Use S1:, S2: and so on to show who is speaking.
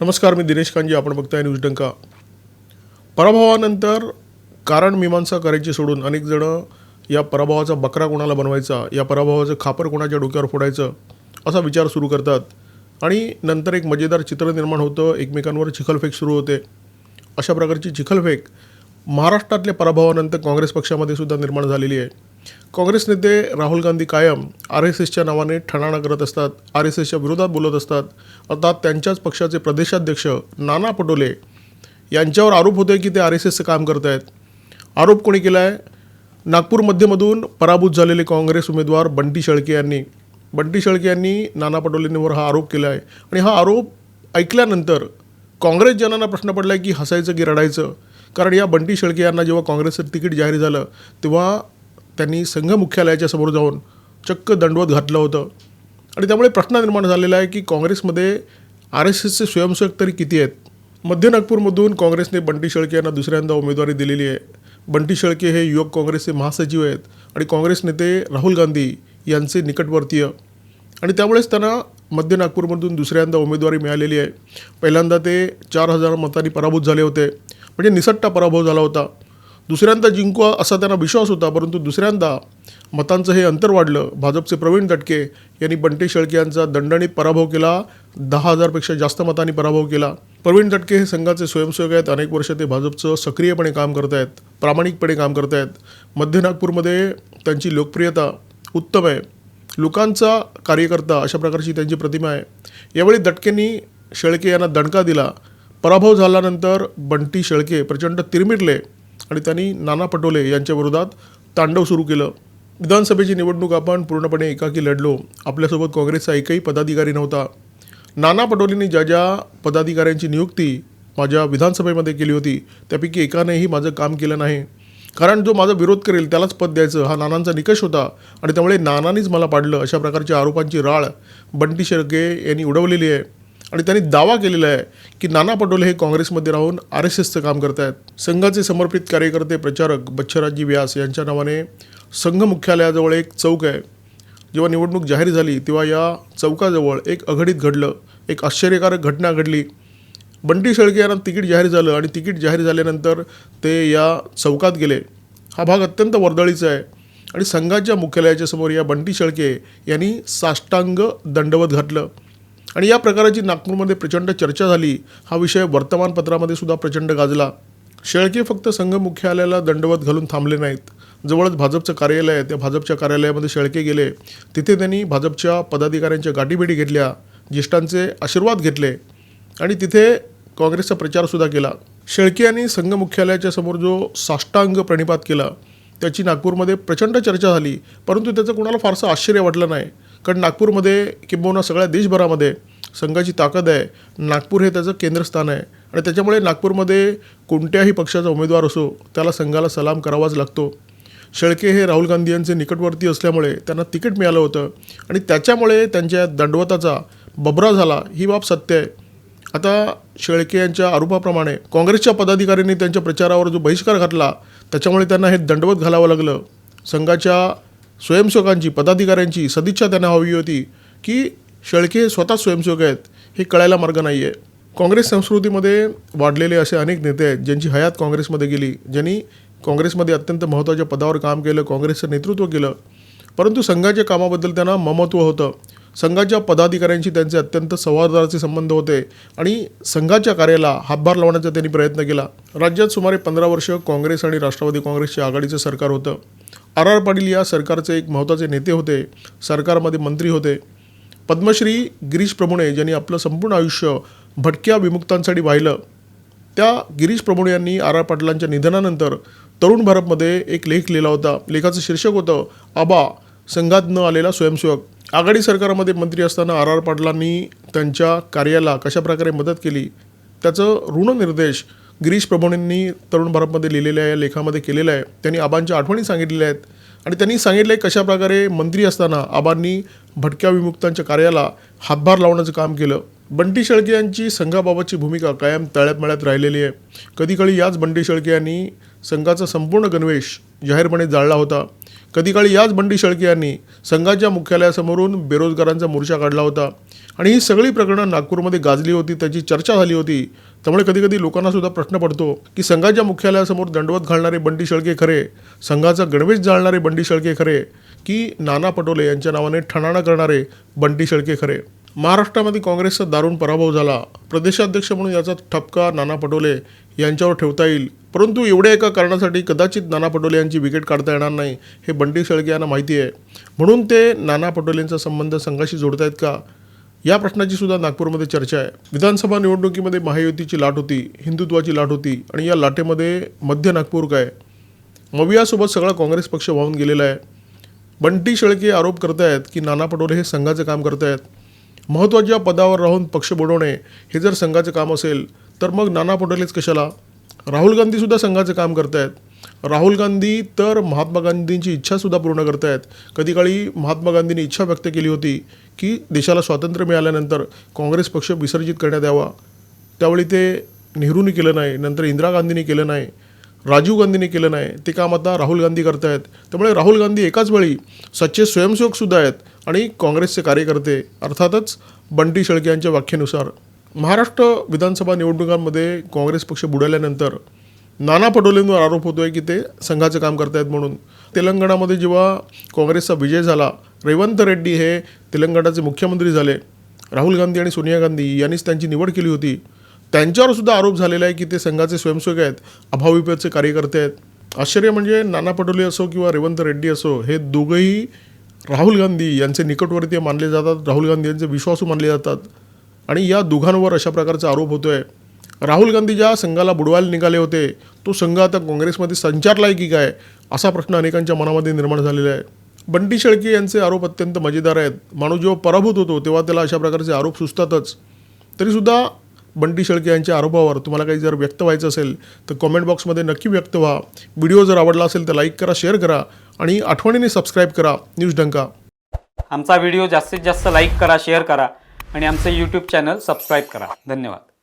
S1: नमस्कार मी दिनेश कांजी आपण बघताय न्यूज डंका. पराभवानंतर कारण मीमांसा करायची सोडून अनेक जण या पराभवाचा बकरा कोणाला बनवायचा या पराभवाचं खापर कोणाच्या डोक्यावर फोडायचं असा विचार सुरू करतात. आणि नंतर एक मजेदार चित्र निर्माण होतं एकमेकांवर चिखलफेक सुरू होते. अशा प्रकारची चिखलफेक महाराष्ट्रातल्या पराभवानंतर काँग्रेस पक्षामध्ये सुद्धा निर्माण झालेली आहे. काँग्रेस नेते राहुल गांधी कायम आर एस एसच्या नावाने ठणाणा करत असतात आर एस एसच्या विरोधात बोलत असतात. अर्थात त्यांच्याच पक्षाचे प्रदेशाध्यक्ष नाना पटोले यांच्यावर आरोप होतोय की ते आर एस एसचं काम करत आहेत. आरोप कोणी केला आहे नागपूर मध्यमधून पराभूत झालेले काँग्रेस उमेदवार बंटी शेळके यांनी. बंटी शेळके यांनी नाना पटोलेंवर हा आरोप केला आहे आणि हा आरोप ऐकल्यानंतर काँग्रेस जनांना प्रश्न पडला आहे की हसायचं की रडायचं? कारण या बंटी शेळके यांना जेव्हा काँग्रेसचं तिकीट जाहीर झालं तेव्हा त्यांनी संघ मुख्यालयाच्या समोर जाऊन चक्क दंडवत घातलं होतं. आणि त्यामुळे प्रश्न निर्माण झालेला आहे की काँग्रेसमध्ये आर एस एसचे स्वयंसेवक तरी किती आहेत? मध्य नागपूरमधून काँग्रेसने बंटी शेळके यांना दुसऱ्यांदा उमेदवारी दिलेली आहे. बंटी शेळके हे युवक काँग्रेसचे महासचिव आहेत आणि काँग्रेस नेते राहुल गांधी यांचे निकटवर्तीय. आणि त्यामुळेच त्यांना मध्य नागपूरमधून दुसऱ्यांदा उमेदवारी मिळालेली आहे. पहिल्यांदा ते चार हजार मतांनी पराभूत झाले होते. म्हणजे निसट्टा पराभव झाला होता. दुसऱ्यांदा जिंकू असा त्यांना विश्वास होता परंतु दुसऱ्यांदा मतांचं हे अंतर वाढलं. भाजपचे प्रवीण दटके यांनी बंटी शेळके यांचा दंडणीत पराभव केला दहा हजारपेक्षा जास्त मतांनी पराभव केला. प्रवीण दटके हे संघाचे स्वयंसेवक आहेत. अनेक वर्ष ते भाजपचं सक्रियपणे काम करत आहेत प्रामाणिकपणे काम करत आहेत. मध्य नागपूरमध्ये त्यांची लोकप्रियता उत्तम आहे. लोकांचा कार्यकर्ता अशा प्रकारची त्यांची प्रतिमा आहे. यावेळी दटकेंनी शेळके यांना दणका दिला. पराभव झाल्यानंतर बंटी शेळके प्रचंड तिरमिरले आणि त्यांनी नाना पटोले यांच्या विरोधात तांडव सुरू केलं. विधानसभेची निवडणूक आपण पूर्णपणे एकाकी लढलो. आपल्यासोबत काँग्रेसचा एकही पदाधिकारी नव्हता. नाना पटोलेंनी ज्या ज्या पदाधिकाऱ्यांची नियुक्ती माझ्या विधानसभेमध्ये केली होती त्यापैकी एकानेही माझं काम केलं नाही. कारण जो माझा विरोध करेल त्यालाच पद द्यायचं हा नानांचा निकष होता आणि त्यामुळे नानांनीच मला पाडलं अशा प्रकारच्या आरोपांची राळ बंटी शेळके यांनी उडवलेली आहे. आणि त्यांनी दावा केलेला आहे की नाना पटोले हे काँग्रेसमध्ये राहून आर एस एसचं काम करत आहेत संघाचे समर्पित कार्यकर्ते प्रचारक बच्छराजी व्यास यांच्या नावाने संघ मुख्यालयाजवळ एक चौक आहे. जेव्हा निवडणूक जाहीर झाली तेव्हा या चौकाजवळ एक अघडीत घडलं. एक आश्चर्यकारक घटना घडली. बंटी शेळके यांना तिकीट जाहीर झालं आणि तिकीट जाहीर झाल्यानंतर ते या चौकात गेले. हा भाग अत्यंत वर्दळीचा आहे. आणि संघाच्या मुख्यालयाच्या समोर या बंटी शेळके यांनी साष्टांग दंडवत घातलं. आणि या प्रकाराची नागपूरमध्ये प्रचंड चर्चा झाली. हा विषय वर्तमानपत्रामध्ये सुद्धा प्रचंड गाजला. शेळके फक्त संघ मुख्यालयाला दंडवत घालून थांबले नाहीत. जवळच भाजपचं कार्यालय आहे. त्या भाजपच्या कार्यालयामध्ये शेळके गेले. तिथे त्यांनी भाजपच्या पदाधिकाऱ्यांच्या गाठीभेटी घेतल्या. ज्येष्ठांचे आशीर्वाद घेतले. आणि तिथे काँग्रेसचा प्रचारसुद्धा केला. शेळके यांनी संघ मुख्यालयाच्या समोर जो साष्टांग प्रणिपात केला त्याची नागपूरमध्ये प्रचंड चर्चा झाली. परंतु त्याचं कुणाला फारसं आश्चर्य वाटलं नाही. कारण नागपूरमध्ये किंबहुना सगळ्या देशभरामध्ये संघाची ताकद आहे. नागपूर हे त्याचं केंद्रस्थान आहे. आणि त्याच्यामुळे नागपूरमध्ये कोणत्याही पक्षाचा उमेदवार असो त्याला संघाला सलाम करावाच लागतो. शेळके हे राहुल गांधी यांचे निकटवर्ती असल्यामुळे त्यांना तिकीट मिळालं होतं. आणि त्याच्यामुळे त्यांच्या दंडवताचा बबरा झाला ही बाब सत्य आहे. आता शेळके यांच्या आरोपाप्रमाणे काँग्रेसच्या पदाधिकाऱ्यांनी त्यांच्या प्रचारावर जो बहिष्कार घातला त्याच्यामुळे त्यांना हे दंडवत घालावं लागलं. संघाच्या स्वयंसेवकांची पदाधिकाऱ्यांची सदिच्छा त्यांना हवी होती की शेळके हे स्वतः स्वयंसेवक आहेत हे कळायला मार्ग नाही आहे काँग्रेस संस्कृतीमध्ये वाढलेले असे अनेक नेते आहेत ज्यांची हयात काँग्रेसमध्ये गेली ज्यांनी काँग्रेसमध्ये अत्यंत महत्त्वाच्या पदावर काम केलं काँग्रेसचं नेतृत्व केलं. परंतु संघाच्या कामाबद्दल त्यांना ममत्व होतं. संघाच्या पदाधिकाऱ्यांशी त्यांचे अत्यंत संवादाचे संबंध होते आणि संघाच्या कार्याला हातभार लावण्याचा त्यांनी प्रयत्न केला. राज्यात सुमारे पंधरा वर्ष काँग्रेस आणि राष्ट्रवादी काँग्रेसच्या आघाडीचं सरकार होतं. आर आर पाटील या सरकारचे एक महत्त्वाचे नेते होते सरकारमध्ये मंत्री होते. पद्मश्री गिरीश प्रभुणे ज्यांनी आपलं संपूर्ण आयुष्य भटक्या विमुक्तांसाठी वाहिलं त्या गिरीश प्रभुणे यांनी आर आर पाटलांच्या निधनानंतर तरुण भारतमध्ये एक लेख लिहिला होता. लेखाचं शीर्षक होतं आबा संघात न आलेला स्वयंसेवक. आघाडी सरकारमध्ये मंत्री असताना आर आर पाटलांनी त्यांच्या कार्याला कशाप्रकारे मदत केली? त्याचं ऋणनिर्देश गिरीश प्रभूंनी तरुण भारतमध्ये लिहिलेल्या या लेखामध्ये केलेलं आहे. त्यांनी आबांच्या आठवणी सांगितलेल्या आहेत. आणि त्यांनी सांगितलं आहे कशाप्रकारे मंत्री असताना आबांनी भटक्या विमुक्तांच्या कार्याला हातभार लावण्याचं काम केलं. बंटी शेळके यांची संघाबाबतची भूमिका कायम तळ्यात मळ्यात राहिलेली आहे. कधीकाळी याच बंटी शेळके यांनी संघाचा संपूर्ण गणवेश जाहीरपणे जाळला होता. कधीकाळी याच बंडी शेळके यांनी संघाच्या मुख्यालयासमोरून बेरोजगारांचा मोर्चा काढला होता. आणि ही सगळी प्रकरणं नागपूरमध्ये गाजली होती त्याची चर्चा झाली होती. त्यामुळे कधी कधी लोकांना सुद्धा प्रश्न पडतो की संघाच्या मुख्यालयासमोर दंडवत घालणारे बंडी शेळके खरे संघाचा गणवेश जाळणारे बंडी शेळके खरे की नाना पटोले यांच्या नावाने ठणाणा करणारे बंडी शेळके खरे? महाराष्ट्रामध्ये काँग्रेसचा दारुण पराभव झाला. प्रदेशाध्यक्ष म्हणून याचा ठपका नाना पटोले यांच्यावर ठेवता येईल. परंतु एवढ्या एका कारणासाठी कदाचित नाना पटोले यांची विकेट काढता येणार नाही हे बंडी शेळके यांना माहिती आहे. म्हणून ते नाना पटोलेंचा संबंध संघाशी जोडतायत का? या प्रश्नाची सुद्धा नागपूरमध्ये चर्चा आहे. विधानसभा निवडणुकीमध्ये महायुतीची लाट होती हिंदुत्वाची लाट होती आणि या लाटेमध्ये मध्य नागपूर काय? मवियासोबत सगळा काँग्रेस पक्ष वाहून गेलेला आहे. बंटी शेळके आरोप करतायत की नाना पटोले हे संघाचं काम करतायत. महत्त्वाच्या पदावर राहून पक्ष बुडवणे हे जर संघाचं काम असेल तर मग नाना पटोलेच कशाला? राहुल गांधीसुद्धा संघाचं काम करतायत. राहुल गांधी तर महात्मा गांधींची इच्छासुद्धा पूर्ण करतायत. कधी काळी महात्मा गांधींनी इच्छा व्यक्त केली होती की देशाला स्वातंत्र्य मिळाल्यानंतर काँग्रेस पक्ष विसर्जित करण्यात यावा. त्यावेळी ते नेहरूंनी केलं नाही नंतर इंदिरा गांधींनी केलं नाही राजीव गांधींनी केलं नाही. ते काम आता राहुल गांधी करतायत. त्यामुळे राहुल गांधी एकाच वेळी सच्चे स्वयंसेवकसुद्धा आहेत आणि काँग्रेसचे कार्यकर्ते अर्थातच बंटी शेळके यांच्या व्याख्येनुसार. महाराष्ट्र विधानसभा निवडणुकांमध्ये काँग्रेस पक्ष बुडाल्यानंतर नाना पटोलेंवर आरोप होतोय की ते संघाचं काम करतायत म्हणून. तेलंगणामध्ये जेव्हा काँग्रेसचा विजय झाला रेवंत रेड्डी हे तेलंगणाचे मुख्यमंत्री झाले. राहुल गांधी आणि सोनिया गांधी यांनीच त्यांची निवड केली होती. त्यांच्यावर सुद्धा आरोप झालेला आहे की ते संघाचे स्वयंसेवक आहेत अभाविपचे कार्यकर्ते आहेत. आश्चर्य म्हणजे नाना पटोले असो किंवा रेवंत रेड्डी असो हे दोघंही राहुल गांधी यांचे निकटवर्तीय मानले जातात राहुल गांधी यांचे विश्वासू मानले जातात. आणि या दोघांवर अशा प्रकारचा आरोप होतो आहे राहुल गांधी ज्या संघाला बुडवायला निघाले होते तो संघ आता काँग्रेसमध्ये संचारलाय की काय असा प्रश्न अनेकांच्या मनामध्ये निर्माण झालेला आहे. बंटी शेळके यांचे आरोप अत्यंत मजेदार आहेत. माणूस जेव्हा पराभूत होतो तेव्हा त्याला अशा प्रकारचे आरोप सुचतातच. तरीसुद्धा बंटी शेळके यांच्या आरोपावर तुम्हाला काही जर व्यक्त व्हायचं असेल तर कॉमेंट बॉक्समध्ये नक्की व्यक्त व्हा. व्हिडिओ जर आवडला असेल तर लाईक करा शेअर करा आणि आठवणीने सबस्क्राईब करा. न्यूज डंका
S2: आमचा व्हिडिओ जास्तीत जास्त लाईक करा शेअर करा आणि आमचं यूट्यूब चॅनल सबस्क्राईब करा. धन्यवाद.